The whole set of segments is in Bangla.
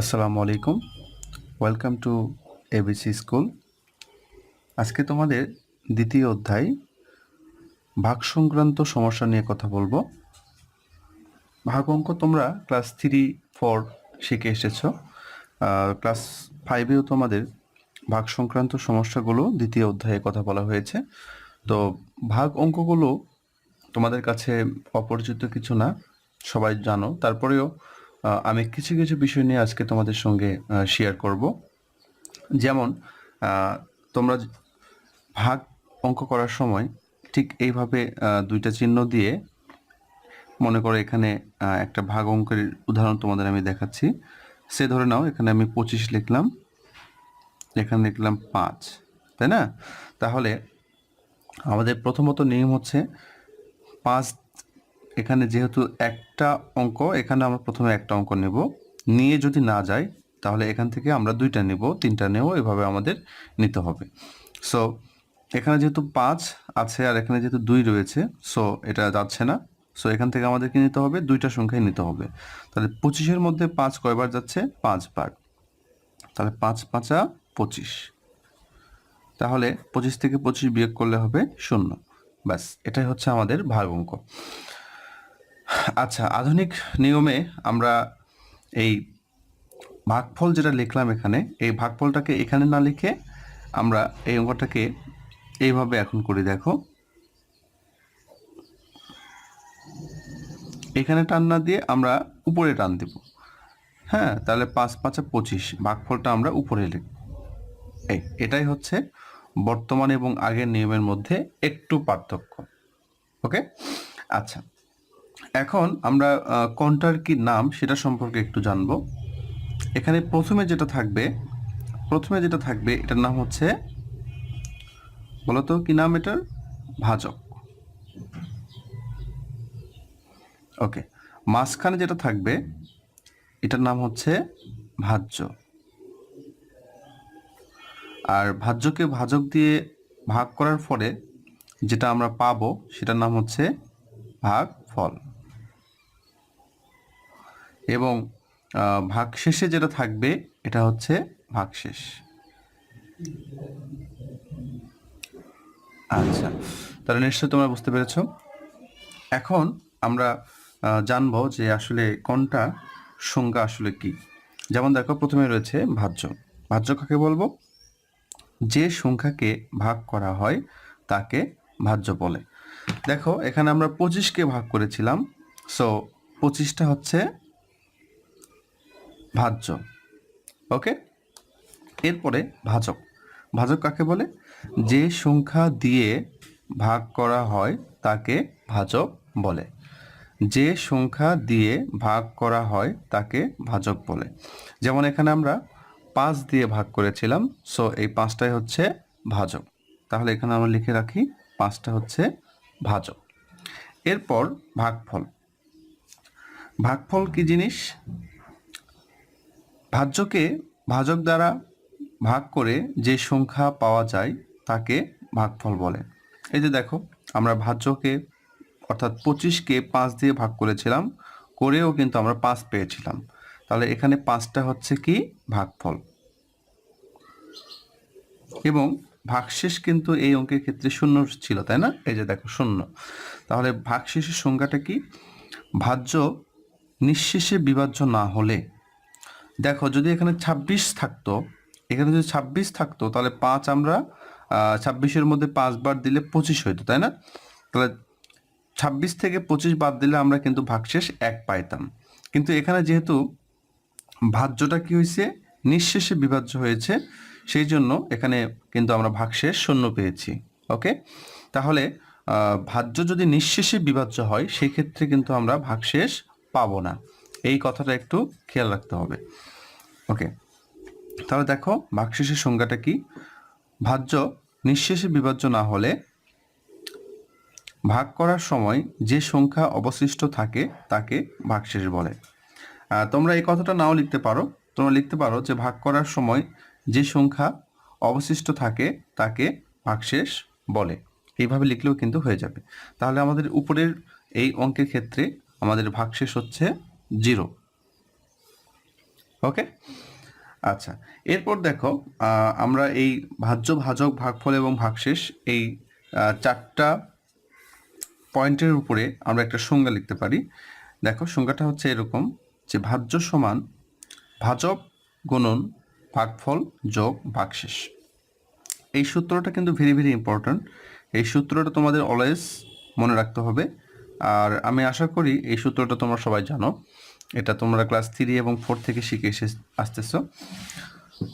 আসসালামু আলাইকুম। ওয়েলকাম টু এবিসি স্কুল আজকে তোমাদের দ্বিতীয় অধ্যায়, ভাগ সংক্রান্ত সমস্যা নিয়ে কথা বলব। ভাগ অঙ্ক তোমরা ক্লাস থ্রি, ফোর শিখে এসেছ। ক্লাস ফাইভেও তোমাদের ভাগ সংক্রান্ত সমস্যাগুলো দ্বিতীয় অধ্যায়ে কথা বলা হয়েছে। তো ভাগ অঙ্কগুলো তোমাদের কাছে অপরিচিত কিছু না, সবাই জানো। তারপরেও আমি কিছু কিছু বিষয় নিয়ে আজকে তোমাদের সঙ্গে শেয়ার করব। যেমন তোমরা ভাগ অঙ্ক করার সময় ঠিক এইভাবে দুইটা চিহ্ন দিয়ে মনে করো এখানে একটা ভাগ অঙ্কের উদাহরণ তোমাদের আমি দেখাচ্ছি। সে ধরে নাও, এখানে আমি পঁচিশ লিখলাম, এখানে লিখলাম পাঁচ, তাই না? তাহলে আমাদের প্রথমত নিয়ম হচ্ছে পাঁচ এখানে যেহেতু একটা অঙ্ক, এখানে আমরা প্রথমে একটা অঙ্ক নেব। নিয়ে যদি না যায় তাহলে এখান থেকে আমরা দুইটা নেব, তিনটা নেব, এভাবে আমাদের নিতে হবে। সো এখানে যেহেতু পাঁচ আছে আর এখানে যেহেতু দুই রয়েছে সো এটা যাচ্ছে না। সো এখান থেকে আমাদেরকে নিতে হবে? দুইটা সংখ্যাই নিতে হবে। তাহলে পঁচিশের মধ্যে পাঁচ কয়বার যাচ্ছে? পাঁচবার তাহলে পাঁচ পাঁচা পঁচিশ। তাহলে পঁচিশ থেকে পঁচিশ বিয়োগ করলে হবে শূন্য। ব্যাস, এটাই হচ্ছে আমাদের ভাগ অঙ্ক। আচ্ছা আধুনিক নিয়মে আমরা এই ভাগফল যেটা লিখলাম এখানে, এই ভাগফলটাকে এখানে না লিখে আমরা এই অঙ্কটাকে এইভাবে এখন করি, দেখো। এখানে টান না দিয়ে আমরা উপরে টান দেব। হ্যাঁ তাহলে পাঁচ পাঁচে পঁচিশ, ভাগফলটা আমরা উপরে লিখব। এই, এটাই হচ্ছে বর্তমান এবং আগের নিয়মের মধ্যে একটু পার্থক্য। ওকে? আচ্ছা। এখন আমরা কোনটার কি নাম সেটা সম্পর্কে একটু জানব। এখানে প্রথমে যেটা থাকবে, প্রথমে যেটা থাকবে, এটার নাম হচ্ছে, বলতো কি নাম এটার? ভাজক। ওকে, মাঝখানে যেটা থাকবে, এটার নাম হচ্ছে ভাজ্য। আর ভাজ্যকে ভাজক দিয়ে ভাগ করার পরে যেটা আমরা পাবো, সেটার নাম হচ্ছে ভাগ ফল এবং ভাগশেষে যেটা থাকবে, এটা হচ্ছে ভাগশেষ। আচ্ছা তাহলে নিশ্চয়ই তোমরা বুঝতে পেরেছ। এখন আমরা জানব যে আসলে কোনটা সংজ্ঞা আসলে কি। যেমন দেখো, প্রথমে রয়েছে ভাজ্য। ভাজ্য কাকে বলব? যে সংখ্যাকে ভাগ করা হয়, তাকে ভাজ্য বলে। দেখো, এখানে আমরা পঁচিশকে ভাগ করেছিলাম। সো পঁচিশটা হচ্ছে ভাজ্য। ওকে? এরপরে ভাজক। ভাজক কাকে বলে? যে সংখ্যা দিয়ে ভাগ করা হয় তাকে ভাজক বলে। যে সংখ্যা দিয়ে ভাগ করা হয় তাকে ভাজক বলে। যেমন এখানে আমরা পাঁচ দিয়ে ভাগ করেছিলাম, সো এই পাঁচটাই হচ্ছে ভাজক। তাহলে এখানে আমরা লিখে রাখি, পাঁচটা হচ্ছে ভাজক। এরপর ভাগফল। ভাগফল কি জিনিস? ভাজ্যকে ভাজক দ্বারা ভাগ করে যে সংখ্যা পাওয়া যায়, তাকে ভাগফল বলে। এই যে দেখো, আমরা ভাজ্যকে, অর্থাৎ পঁচিশকে পাঁচ দিয়ে ভাগ করেছিলাম, করেও কিন্তু আমরা পাঁচ পেয়েছিলাম। তাহলে এখানে পাঁচটা হচ্ছে কি? ভাগফল। এবং ভাগশেষ কিন্তু এই অঙ্কের ক্ষেত্রে শূন্য ছিল, তাই না? এই যে দেখো, শূন্য। তাহলে ভাগশেষের সংখ্যাটা কি? ভাজ্য নিঃশেষে বিভাজ্য না হলে দেখো, যদি এখানে ছাব্বিশ থাকতো, এখানে যদি ছাব্বিশ থাকতো, তাহলে পাঁচ আমরা ছাব্বিশের মধ্যে পাঁচবার দিলে পঁচিশ হইতো, তাই না? তাহলে ছাব্বিশ থেকে পঁচিশ বাদ দিলে আমরা কিন্তু ভাগশেষ এক পাইতাম। কিন্তু এখানে যেহেতু ভাজ্যটা কি হয়েছে নিঃশেষে বিভাজ্য হয়েছে, সেই জন্য এখানে কিন্তু আমরা ভাগশেষ শূন্য পেয়েছি, ওকে? তাহলে ভাজ্য যদি নিঃশেষে বিভাজ্য হয় সেই ক্ষেত্রে কিন্তু আমরা ভাগশেষ পাবো না। এই কথাটা একটু খেয়াল রাখতে হবে। ওকে তাহলে দেখো ভাগশেষের সংজ্ঞাটা কি? ভাজ্য নিঃশেষে বিভাজ্য না হলে ভাগ করার সময় যে সংখ্যা অবশিষ্ট থাকে তাকে ভাগশেষ বলে। তোমরা এই কথাটা নাও লিখতে পারো। তোমরা লিখতে পারো যে ভাগ করার সময় যে সংখ্যা অবশিষ্ট থাকে তাকে ভাগশেষ বলে। এইভাবে লিখলেও কিন্তু হয়ে যাবে। তাহলে আমাদের উপরের এই অঙ্কের ক্ষেত্রে আমাদের ভাগশেষ হচ্ছে জিরো। ওকে? আচ্ছা এরপর দেখো আমরা এই ভাজ্য ভাজক ভাগফল এবং ভাগশেষ এই চারটা পয়েন্টের উপরে আমরা একটা সংজ্ঞা লিখতে পারি। দেখো, সংজ্ঞাটা হচ্ছে এরকম যে ভাজ্য সমান ভাজক গুণন ভাগফল যোগ ভাগশেষ। এই সূত্রটা কিন্তু ভেরি ভেরি ইম্পর্ট্যান্ট। এই সূত্রটা তোমাদের অলওয়েজ মনে রাখতে হবে। আর আমি আশা করি এই সূত্রটা তোমরা সবাই জানো। এটা তোমরা ক্লাস থ্রি এবং ফোর থেকে শিখে এসে আসতেছো।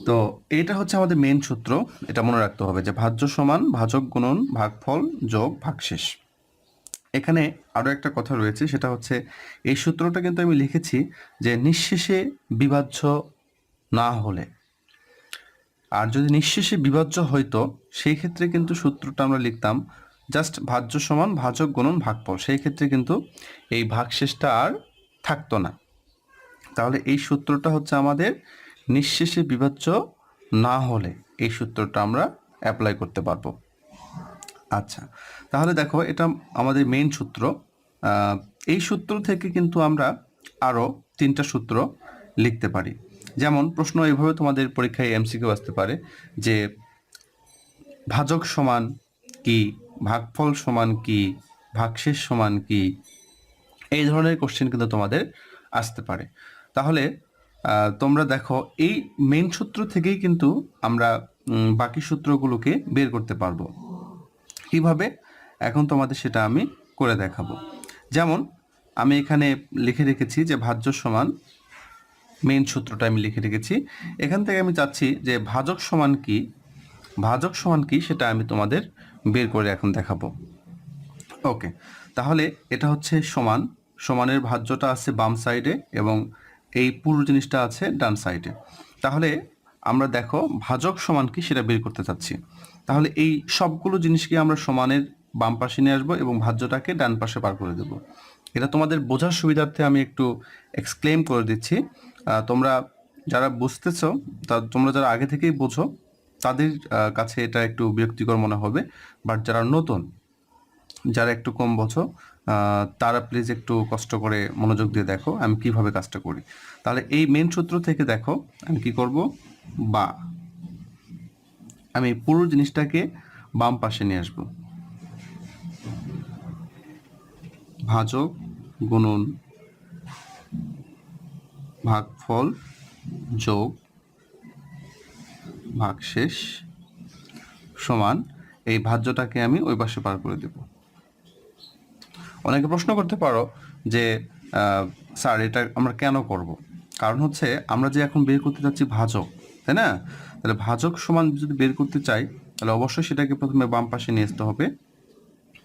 তো এটা হচ্ছে আমাদের মেন সূত্র, এটা মনে রাখতে হবে যে ভাজ্য সমান ভাজক গুণন ভাগফল যোগ ভাগশেষ। এখানে আরও একটা কথা রয়েছে, সেটা হচ্ছে এই সূত্রটা কিন্তু আমি লিখেছি যে নিঃশেষে বিভাজ্য না হলে। আর যদি নিঃশেষে বিভাজ্য হইতো, সেই ক্ষেত্রে কিন্তু সূত্রটা আমরা লিখতাম জাস্ট ভাজ্য সমান ভাজক গুণন ভাগফল। সেই ক্ষেত্রে কিন্তু এই ভাগশেষটা আর থাকতো না। তাহলে এই সূত্রটা হচ্ছে আমাদের নিঃশেষে বিভাজ্য না হলে এই সূত্রটা আমরা অ্যাপ্লাই করতে পারব। আচ্ছা তাহলে দেখো এটা আমাদের মেইন সূত্র। এই সূত্র থেকে কিন্তু আমরা আরও তিনটা সূত্র লিখতে পারি। যেমন প্রশ্ন এইভাবে তোমাদের পরীক্ষায় এমসিকিউ আসতে পারে যে ভাজক সমান কি, ভাগফল সমান কি, ভাগশেষ সমান কি, এই ধরনের কোশ্চেন কিন্তু তোমাদের আসতে পারে। তাহলে তোমরা দেখো, এই মেন সূত্র থেকেই কিন্তু আমরা বাকি সূত্রগুলোকে বের করতে পারব। কীভাবে? এখন তোমাদের সেটা আমি করে দেখাবো। যেমন, আমি এখানে লিখে রেখেছি যে ভাজ্য সমান মেন সূত্রটা আমি লিখে রেখেছি। এখান থেকে আমি চাচ্ছি যে ভাজক সমান কি? ভাজক সমান কি সেটা আমি তোমাদের বের করে এখন দেখাবো। ওকে, তাহলে এটা হচ্ছে সমান। সমানের ভাজ্যটা আছে বাম সাইডে এবং এই পুরো জিনিসটা আছে ডান সাইডে। তাহলে আমরা দেখো ভাজক সমান কি সেটা বের করতে চাচ্ছি। তাহলে এই সবগুলো জিনিসকে আমরা সমানের বাম পাশে নিয়ে আসব এবং ভাজ্যটাকে ডান পাশে পার করে দেবো। এটা তোমাদের বোঝার সুবিধার্থে আমি একটু এক্সক্লেম করে দিচ্ছি। তোমরা যারা বুঝতেছো, তা তোমরা যারা আগে থেকেই বোঝো, তাদের কাছে এটা একটু বিরক্তিকর মনে হবে। বাট যারা নতুন, যারা একটু কম বোঝো তারা প্লিজ একটু কষ্ট করে মনোযোগ দিয়ে দেখো আমি কীভাবে কাজটা করি। তাহলে এই মেন সূত্র থেকে দেখো আমি কি করব? বা আমি পুরো জিনিসটাকে বাম পাশে নিয়ে আসব। ভাজক গুণন ভাগফল যোগ ভাগশেষ সমান এই ভাজ্যটাকে আমি ওই পাশে পার করে দেব। অনেকে প্রশ্ন করতে পারো যে স্যার, এটা আমরা কেন করব? কারণ হচ্ছে, আমরা যে এখন বের করতে যাচ্ছি ভাজক, তাই না? তাহলে ভাজক সমান যদি বের করতে চাই, তাহলে অবশ্যই সেটাকে প্রথমে বাম পাশে নিয়ে আসতে হবে।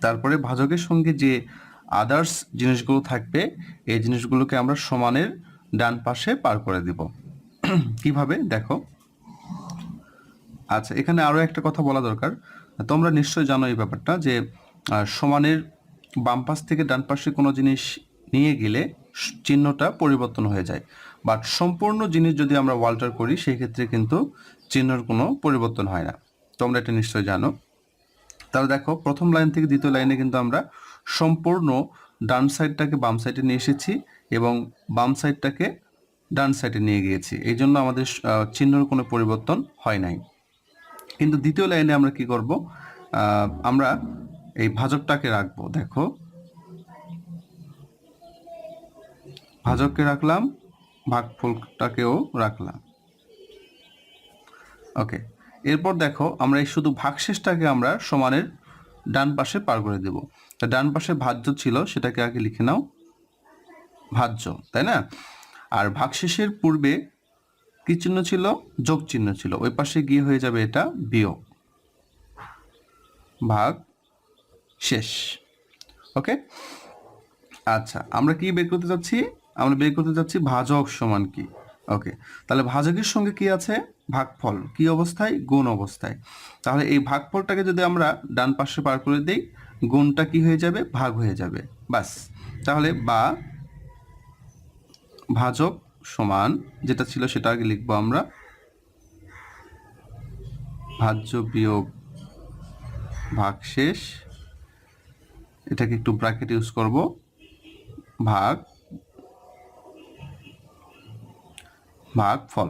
তারপরে ভাজকের সঙ্গে যে আদার্স জিনিসগুলো থাকবে, এই জিনিসগুলোকে আমরা সমানের ডান পাশে পার করে দিব। কীভাবে? দেখো। আচ্ছা এখানে আরও একটা কথা বলা দরকার। তোমরা নিশ্চয়ই জানো এই ব্যাপারটা যে সমানের বাম পাশ থেকে ডান পাশে কোনো জিনিস নিয়ে গেলে চিহ্নটা পরিবর্তন হয়ে যায়। বাট সম্পূর্ণ জিনিস যদি আমরা ওয়াল্টার করি, সেই ক্ষেত্রে কিন্তু চিহ্নর কোনো পরিবর্তন হয় না। তোমরা এটা নিশ্চয়ই জানো। তাহলে দেখো, প্রথম লাইন থেকে দ্বিতীয় লাইনে কিন্তু আমরা সম্পূর্ণ ডান সাইডটাকে বাম সাইডে নিয়ে এসেছি এবং বাম সাইডটাকে ডান সাইডে নিয়ে গিয়েছি। এই জন্য আমাদের চিহ্নর কোনো পরিবর্তন হয় নাই। কিন্তু দ্বিতীয় লাইনে আমরা কি করব? আমরা এই ভাজকটাকে রাখব, দেখো। ভাজককে রাখলাম ভাগফলটাকেও রাখলাম। ওকে, এরপর দেখো, আমরা এই শুধু ভাগশেষটাকে আমরা সমানের ডান পাশে পার করে দেব। তা ডান পাশে ভাজ্য ছিল, সেটাকে আগে লিখে নাও। ভাজ্য, তাই না? আর ভাগশেষের পূর্বে কি চিহ্ন ছিল? যোগ চিহ্ন ছিল। ওই পাশে গিয়ে হয়ে যাবে এটা বিয়োগ। ভাগ শেষ। ওকে? আচ্ছা আমরা কি বের করতে যাচ্ছি? আমরা বের করতে যাচ্ছি ভাজক সমান কি? ওকে, তাহলে ভাজকের সঙ্গে কি আছে? ভাগফল। কি অবস্থায়? গুণ অবস্থায়। তাহলে এই ভাগফলটাকে যদি আমরা ডান পাশে পার করে দিই, গুণটা কি হয়ে যাবে? ভাগ হয়ে যাবে। বাস তাহলে বা ভাজক সমান যেটা ছিল সেটা আগে লিখব আমরা। ভাজ্য বিয়োগ ভাগশেষ এটাকে একটু ব্র্যাকেট ইউজ করব। ভাগ ভাগ, ফল।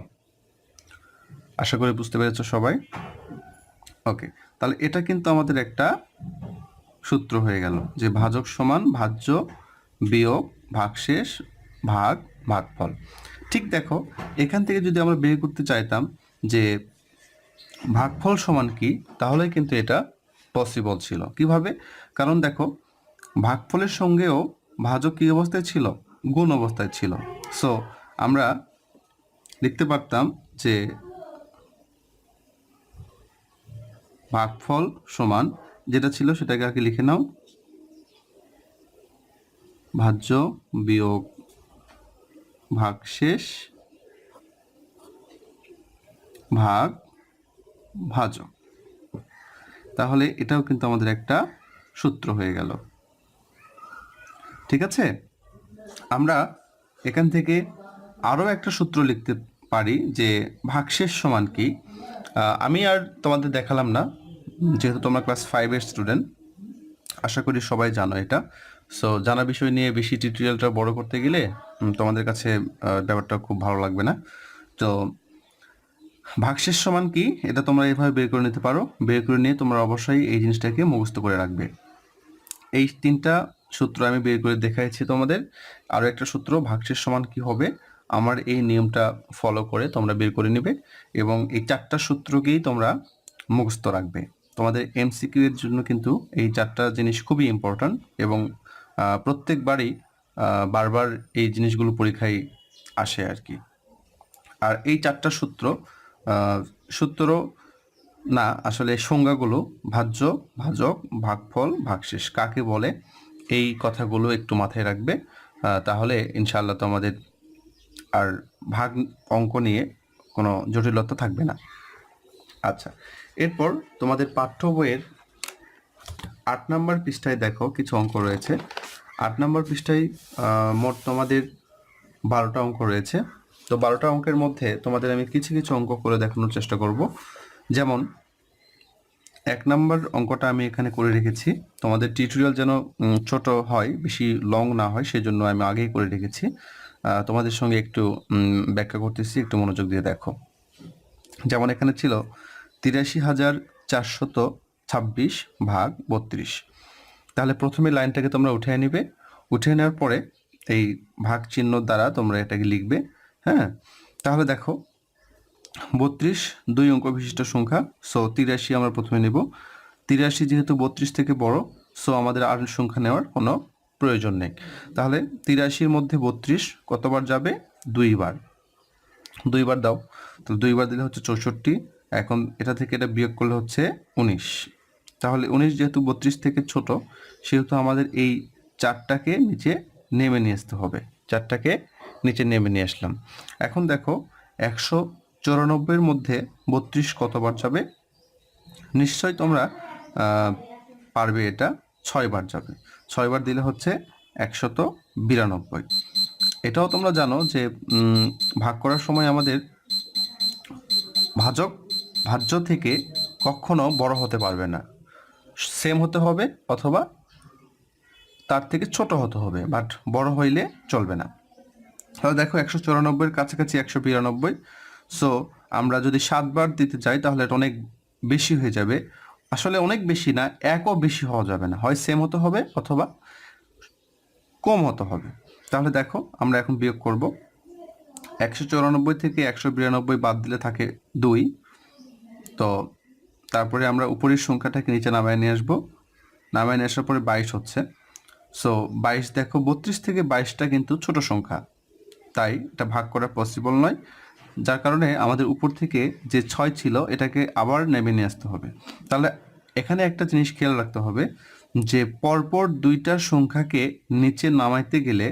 আশা করি বুঝতে পেরেছ সবাই? ওকে তাহলে এটা কিন্তু আমাদের একটা সূত্র হয়ে গেল যে ভাজক সমান ভাজ্য বিয়োগ ভাগশেষ ভাগ ভাগফল। ঠিক দেখো, এখান থেকে যদি আমরা বের করতে চাইতাম যে ভাগফল সমান কি তাহলে কিন্তু এটা পসিবল ছিল। কীভাবে? কারণ দেখো ভাগফলের সঙ্গেও ভাজক কী অবস্থায় ছিল? গুণ অবস্থায় ছিল। সো আমরা লিখতে পারতাম যে ভাগফল সমান যেটা ছিল সেটাকে আগে লিখে নাও। ভাজ্য বিয়োগ ভাগশেষ ভাগ ভাজক। তাহলে এটাও কিন্তু আমাদের একটা সূত্র হয়ে গেল। ঠিক আছে? আমরা এখান থেকে আরও একটা সূত্র লিখতে পারি যে ভাগশেষ সমান কি? আমি আর তোমাদের দেখালাম না, যেহেতু তোমরা ক্লাস ফাইভের স্টুডেন্ট আশা করি সবাই জানো এটা। সো জানা বিষয় নিয়ে বেশি টিউটোরিয়ালটা বড় করতে গেলে তোমাদের কাছে ব্যাপারটা খুব ভালো লাগবে না। তো, ভাগশেষ সমান কি? এটা তোমরা এভাবে বের করে নিতে পারো। বের করে নিয়ে তোমরা অবশ্যই এই জিনিসটাকে মুখস্থ করে রাখবে। এই তিনটা সূত্র আমি বের করে দেখাইছি তোমাদের। আরও একটা সূত্র, ভাগশেষ সমান কি হবে? আমার এই নিয়মটা ফলো করে তোমরা বের করে নেবে এবং এই চারটা সূত্রকেই তোমরা মুখস্থ রাখবে। তোমাদের এমসিকিউ এর জন্য কিন্তু এই চারটা জিনিস খুবই ইম্পর্ট্যান্ট এবং প্রত্যেকবারই বারবার এই জিনিসগুলো পরীক্ষায় আসে আর কি। আর এই চারটা সূত্র সূত্র না, আসলে সংজ্ঞাগুলো ভাজ্য, ভাজক, ভাগফল, ভাগশেষ কাকে বলে? এই কথাগুলো একটু মাথায় রাখবে। তাহলে ইনশাআল্লাহ তোমাদের আর ভাগ অঙ্ক নিয়ে কোনো জটিলতা থাকবে না। আচ্ছা এরপর তোমাদের পাঠ্য বইয়ের আট নম্বর পৃষ্ঠায় দেখো কিছু অঙ্ক রয়েছে। আট নম্বর পৃষ্ঠায় মোট তোমাদের বারোটা অঙ্ক রয়েছে। তো বারোটা অঙ্কের মধ্যে তোমাদের আমি কিছু কিছু অঙ্ক করে দেখানোর চেষ্টা করব। যেমন এক নম্বর অঙ্কটা আমি এখানে করে রেখেছি। তোমাদের টিউটোরিয়াল যেন ছোট হয়, বেশি লং না হয়, সেজন্য আমি আগেই করে রেখেছি। তোমাদের সঙ্গে একটু ব্যাখ্যা করতেছি, একটু মনোযোগ দিয়ে দেখো। যেমন এখানে ছিল, তিরাশি হাজার চারশত ছাব্বিশ ভাগ বত্রিশ। তাহলে প্রথমে লাইনটাকে তোমরা উঠিয়ে নিবে। উঠিয়ে নেওয়ার পরে এই ভাগ চিহ্ন দ্বারা তোমরা এটাকে লিখবে হ্যাঁ? তাহলে দেখো বত্রিশ, দুই অঙ্ক বিশিষ্ট সংখ্যা সো তিরাশি আমরা প্রথমে নেব। তিরাশি যেহেতু বত্রিশ থেকে বড় সো আমাদের আর সংখ্যা নেওয়ার কোনো প্রয়োজন নেই। তাহলে তিরাশির মধ্যে বত্রিশ কতবার যাবে? দুইবার। দুইবার দাও। তো দুইবার দিলে হচ্ছে চৌষট্টি, এখন এটা থেকে এটা বিয়োগ করলে হচ্ছে উনিশ। তাহলে উনিশ যেহেতু বত্রিশ থেকে ছোট, সেহেতু আমাদের এই চারটাকে নিচে নেমে নিয়ে আসতে হবে। চারটাকে নিচে নেমে নিয়ে আসলাম। এখন দেখো, একশো চুরানব্বইয়ের মধ্যে বত্রিশ কতবার যাবে? নিশ্চয়ই তোমরা পারবে এটা, ছয়বার যাবে। ছয়বার দিলে হচ্ছে একশত বিরানব্বই। এটাও তোমরা জানো যে ভাগ করার সময় আমাদের ভাজক ভাজ্য থেকে কখনো বড় হতে পারবে না। সেম হতে হবে অথবা তার থেকে ছোট হতে হবে, বাট বড় হইলে চলবে না। তাহলে দেখো একশো চুরানব্বইয়ের কাছাকাছি একশো বিরানব্বই সো আমরা যদি সাতবার দিতে চাই, তাহলে এটা অনেক বেশি হয়ে যাবে। আসলে অনেক বেশি না, একও বেশি হওয়া যাবে না। হয় সেম হতে হবে অথবা কম হতে হবে। তাহলে দেখো, আমরা এখন বিয়োগ করব। একশো চুরানব্বই থেকে একশো বিরানব্বই বাদ দিলে থাকে দুই। তো তারপরে আমরা উপরের সংখ্যাটাকে নিচে নামায় নিয়ে আসব। নামায় নিয়ে আসার পরে বাইশ হচ্ছে। সো বাইশ দেখো, বত্রিশ থেকে বাইশটা কিন্তু ছোট সংখ্যা। তাই এটা ভাগ করা পসিবল নয়। যার কারণে আমাদের উপর থেকে যে ছয় ছিল, এটাকে আবার নেমে নিয়ে আসতে হবে। তাহলে এখানে একটা জিনিস খেয়াল রাখতে হবে যে পরপর দুইটা সংখ্যাকে নিচে নামাইতে গেলে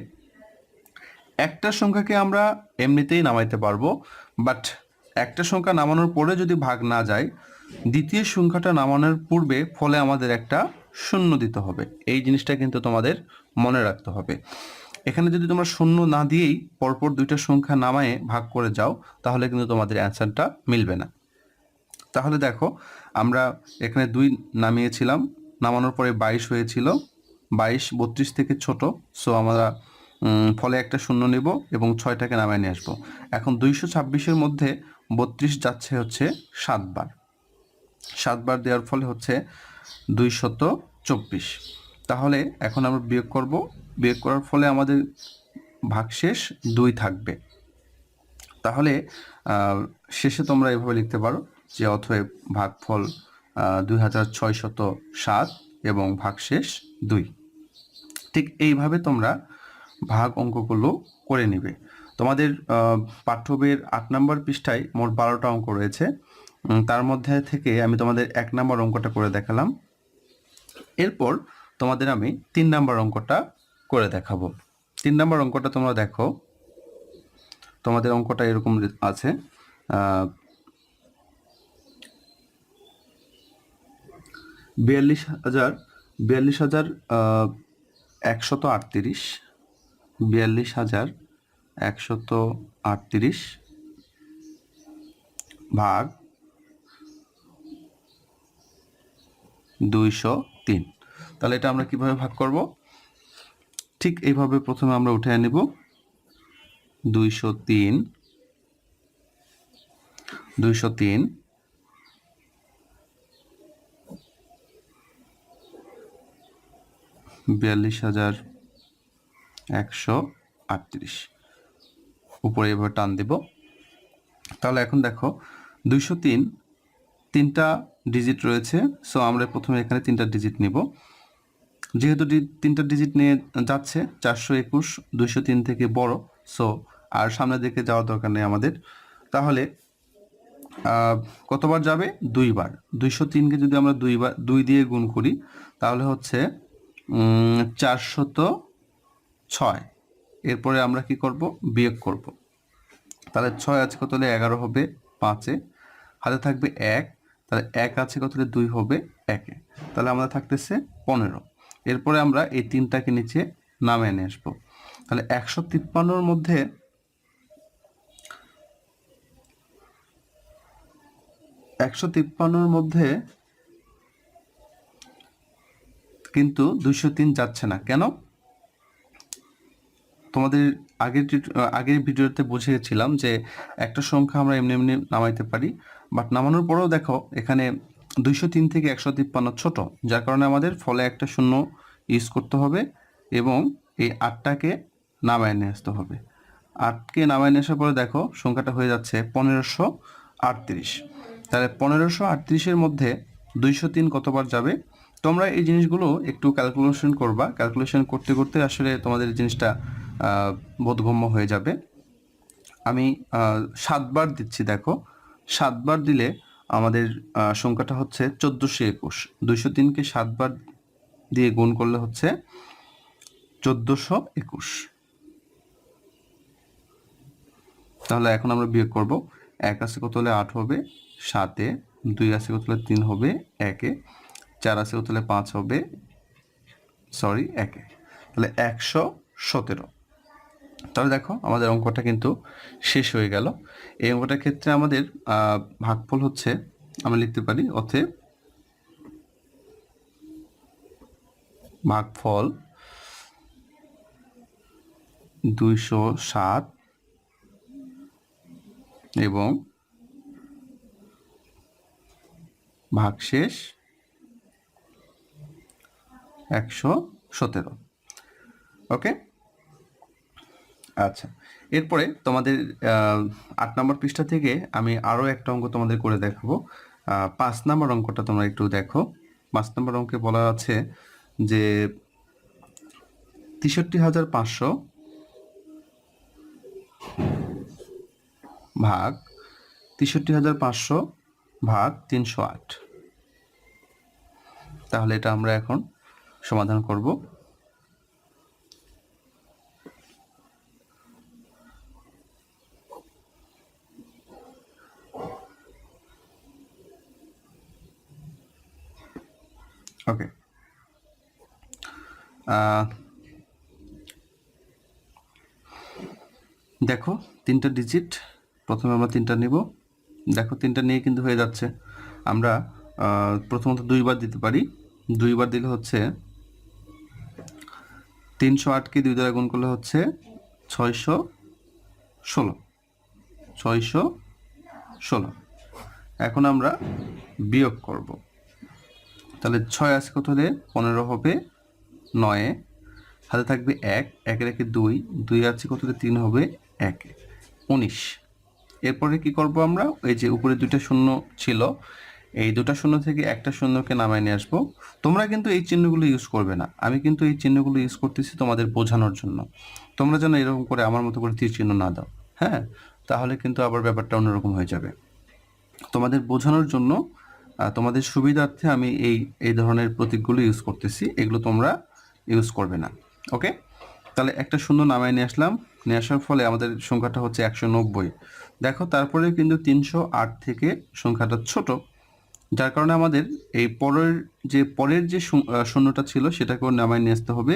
একটা সংখ্যাকে আমরা এমনিতেই নামাইতে পারব, বাট একটা সংখ্যা নামানোর পরে যদি ভাগ না যায়, দ্বিতীয় সংখ্যাটা নামানোর পূর্বে ফলে আমাদের একটা শূন্য দিতে হবে। এই জিনিসটা কিন্তু তোমাদের মনে রাখতে হবে। এখানে যদি তোমরা শূন্য না দিয়েই পরপর দুইটা সংখ্যা নামায়ে ভাগ করে যাও, তাহলে কিন্তু তোমাদের অ্যান্সারটা মিলবে না। তাহলে দেখো, আমরা এখানে দুই নামিয়েছিলাম, নামানোর পরে বাইশ হয়েছিল, বাইশ বত্রিশ থেকে ছোট সো আমরা ফলে একটা শূন্য নেব এবং ছয়টাকে নামায় নিয়ে আসব। এখন দুইশো ছাব্বিশের মধ্যে বত্রিশ যাচ্ছে হচ্ছে সাতবার। সাতবার দেওয়ার ফলে হচ্ছে দুইশত চব্বিশ। তাহলে এখন আমরা বিয়োগ করব বিয়োগ করার ফলে আমাদের ভাগশেষ দুই থাকবে। তাহলে শেষে তোমরা এভাবে লিখতে পারো যে অথব ভাগফল দুই হাজার ছয়শত সাত এবং ভাগশেষ দুই। ঠিক এইভাবে তোমরা ভাগ অঙ্কগুলো করে নিবে। তোমাদের আহ, পাঠ্য বইয়ের আট নম্বর পৃষ্ঠায় মোট বারোটা অঙ্ক রয়েছে। তার মধ্যে থেকে আমি তোমাদের এক নম্বর অঙ্কটা করে দেখালাম। এরপর তোমাদের আমি তিন নম্বর অঙ্কটা করে দেখাবো। তিন নম্বর অঙ্কটা তোমরা দেখো। তোমাদের অঙ্কটা এরকম আছে। বিয়াল্লিশ হাজার বিয়াল্লিশ হাজার একশত আটত্রিশ, বিয়াল্লিশ হাজার একশত আটত্রিশ ভাগ দুইশো তিন। তাহলে এটা আমরা কীভাবে ভাগ করব? ঠিক এইভাবে প্রথমে আমরা উঠে নিব। দুইশো তিন। দুইশো তিন। বিয়াল্লিশ হাজার একশো আটত্রিশ। উপরে এভাবে টান দেব। তাহলে এখন দেখো, দুইশো তিন, তিনটা ডিজিট রয়েছে। সো আমরা প্রথমে এখানে তিনটা ডিজিট নিব। যেহেতু তিনটা ডিজিট নিয়ে যাচ্ছে, চারশো একুশ, দুইশো তিন থেকে বড়। সো, আর সামনের দিকে যাওয়ার দরকার নেই আমাদের। তাহলে কতবার যাবে? দুইবার। দুইশো তিনকে যদি আমরা দুইবার, দুই দিয়ে গুণ করি, তাহলে হচ্ছে চারশত ছয়। এরপরে আমরা কি করব? বিয়োগ করব। তাহলে ছয় আছে কত হলে? এগারো হবে পাঁচে। হাতে থাকবে এক। তাহলে এক আছে কত হলে? দুই হবে একে। তাহলে আমাদের থাকতেছে পনেরো। এরপরে আমরা এই তিনটাকে নিচে নামে এনে আসব। তাহলে একশো তিপ্পান্নর মধ্যে একশো তিপ্পান্নর মধ্যে কিন্তু দুইশো তিন যাচ্ছে না। কেন? তোমাদের আগের আগের ভিডিওতে বুঝিয়েছিলাম যে একটা সংখ্যা আমরা এমনি এমনি নামাইতে পারি, বাট নামানোর পরেও দেখো এখানে দুইশো তিন থেকে একশো তিপ্পান্ন ছোট, যার কারণে আমাদের ফলে একটা শূন্য ইউজ করতে হবে এবং এই আটটাকে নামায় নিয়ে আসতে হবে। আটকে নামায় নিয়ে আসার পরে দেখো সংখ্যাটা হয়ে যাচ্ছে পনেরোশো আটত্রিশ। তাহলে পনেরোশো আটত্রিশের মধ্যে দুইশো তিন কতবার যাবে? তোমরা এই জিনিসগুলো একটু ক্যালকুলেশন করবা। ক্যালকুলেশন করতে করতে আসলে তোমাদের জিনিসটা বোধগম্য হয়ে যাবে। আমি সাতবার দিচ্ছি, দেখো। সাতবার দিলে আমাদের সংখ্যাটা হচ্ছে চোদ্দোশো একুশ। দুইশো তিনকে সাতবার দিয়ে গুণ করলে হচ্ছে চোদ্দোশো একুশ। তাহলে এখন আমরা বিয়োগ করব। এক আছে কত হলে আট হবে? সাতে। দুই আছে কত হলে তিন হবে? একে। চার আছে কত হলে পাঁচ হবে? সরি, একে। তাহলে একশো সতেরো। তাহলে দেখো আমাদের অঙ্কটা কিন্তু শেষ হয়ে গেল। এই অঙ্কটার ক্ষেত্রে আমাদের ভাগফল হচ্ছে আমরা লিখতে পারি অতএব ভাগফল দুইশো সাত এবং ভাগশেষ একশো সতেরো। ওকে? আচ্ছা। এরপরে তোমাদের আট নম্বর পৃষ্ঠা থেকে আমি আরও একটা অঙ্ক তোমাদের করে দেখাবো। পাঁচ নম্বর অঙ্কটা তোমরা একটু দেখো। পাঁচ নম্বর অঙ্কে বলা আছে যে তেষট্টি হাজার পাঁচশো ভাগ তেষট্টি হাজার পাঁচশো ভাগ তিনশো আট। তাহলে এটা আমরা এখন সমাধান করব। ওকে দেখো, তিনটা ডিজিট প্রথমে আমরা তিনটা নিব। দেখো, তিনটা নিয়ে কিন্তু হয়ে যাচ্ছে। আমরা প্রথমত দুইবার দিতে পারি। দুইবার দিলে হচ্ছে তিনশো আটকে দুই দ্বারা গুণ করলে হচ্ছে ছয়শো ষোলো। ছয়শো ষোলো। এখন আমরা বিয়োগ করব। তাহলে ছয় আছে কত হলে? পনেরো হবে নয়ে। হাতে থাকবে এক একের একে দুই দুই আছে কত হলে? তিন হবে এক। উনিশ। এরপরে কি করব আমরা? এই যে উপরে দুইটা শূন্য ছিল, এই দুটা শূন্য থেকে একটা শূন্যকে নামায় নিয়ে আসব। তোমরা কিন্তু এই চিহ্নগুলো ইউজ করবে না। আমি কিন্তু এই চিহ্নগুলো ইউজ করতেছি তোমাদের বোঝানোর জন্য। তোমরা যেন এরকম করে আমার মতো করে তীর চিহ্ন না দাও। হ্যাঁ? তাহলে কিন্তু আবার ব্যাপারটা অন্যরকম হয়ে যাবে। তোমাদের বোঝানোর জন্য তোমাদের সুবিধার্থে আমি এই এই ধরনের প্রতীকগুলো ইউজ করতেছি। এগুলো তোমরা ইউজ করবে না। ওকে তাহলে একটা শূন্য নামায় নিয়ে আসলাম। নিয়ে আসার ফলে আমাদের সংখ্যাটা হচ্ছে একশো নব্বই। দেখো, তারপরে কিন্তু তিনশো আট থেকে সংখ্যাটা ছোট। যার কারণে আমাদের এই পরের যে পরের যে শূন্যটা ছিল, সেটাকেও নামায় নিয়ে আসতে হবে।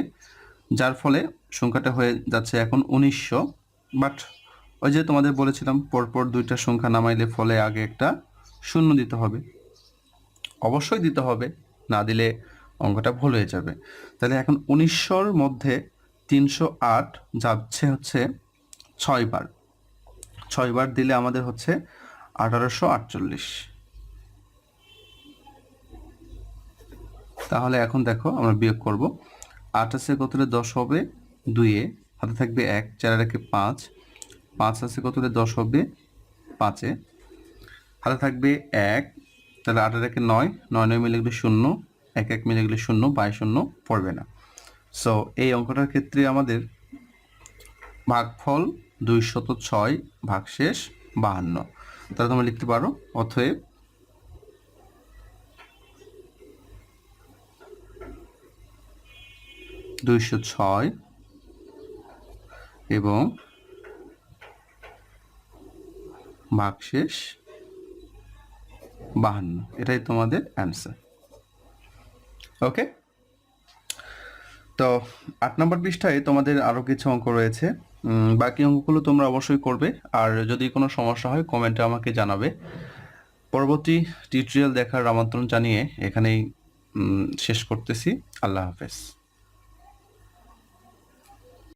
যার ফলে সংখ্যাটা হয়ে যাচ্ছে এখন উনিশশো। বাট ওই যে তোমাদের বলেছিলাম, পরপর দুইটা সংখ্যা নামাইলে ফলে আগে একটা শূন্য দিতে হবে। অবশ্যই দিতে হবে, না দিলে অঙ্কটা ভুল হয়ে যাবে। তাহলে এখন উনিশশোর মধ্যে তিনশো আট যাচ্ছে হচ্ছে ছয় বার ছয় বার দিলে আমাদের হচ্ছে আঠারোশো আটচল্লিশ। তাহলে এখন দেখো আমরা বিয়োগ করব। আট আছে কত দশ হবে দুইয়ে। হাতে থাকবে এক, চার রেখে পাঁচ। পাঁচ আছে কত হলে দশ হবে পাঁচে। হাতে থাকবে এক তাহলে আট রেখে নয় নয় নয় মিলে গেলে শূন্য, এক এক মিলে গেলে শূন্য, বাই শূন্য পড়বে না। সো এই অঙ্কটার ক্ষেত্রে আমাদের ভাগফল দুইশত ছয় ভাগশেষ বাহান্ন। তাহলে তোমরা লিখতে পারো, অতএব দুইশো ছয় এবং ভাগশেষ বাহান্ন। এটাই তোমাদের অ্যান্সার ওকে তো আট নম্বর পৃষ্ঠায় তোমাদের আরও কিছু অঙ্ক রয়েছে। বাকি অঙ্কগুলো তোমরা অবশ্যই করবে। আর যদি কোনো সমস্যা হয় কমেন্টে আমাকে জানাবে। পরবর্তী টিউটোরিয়াল দেখার আমন্ত্রণ জানিয়ে এখানেই শেষ করতেছি। আল্লাহ হাফেজ।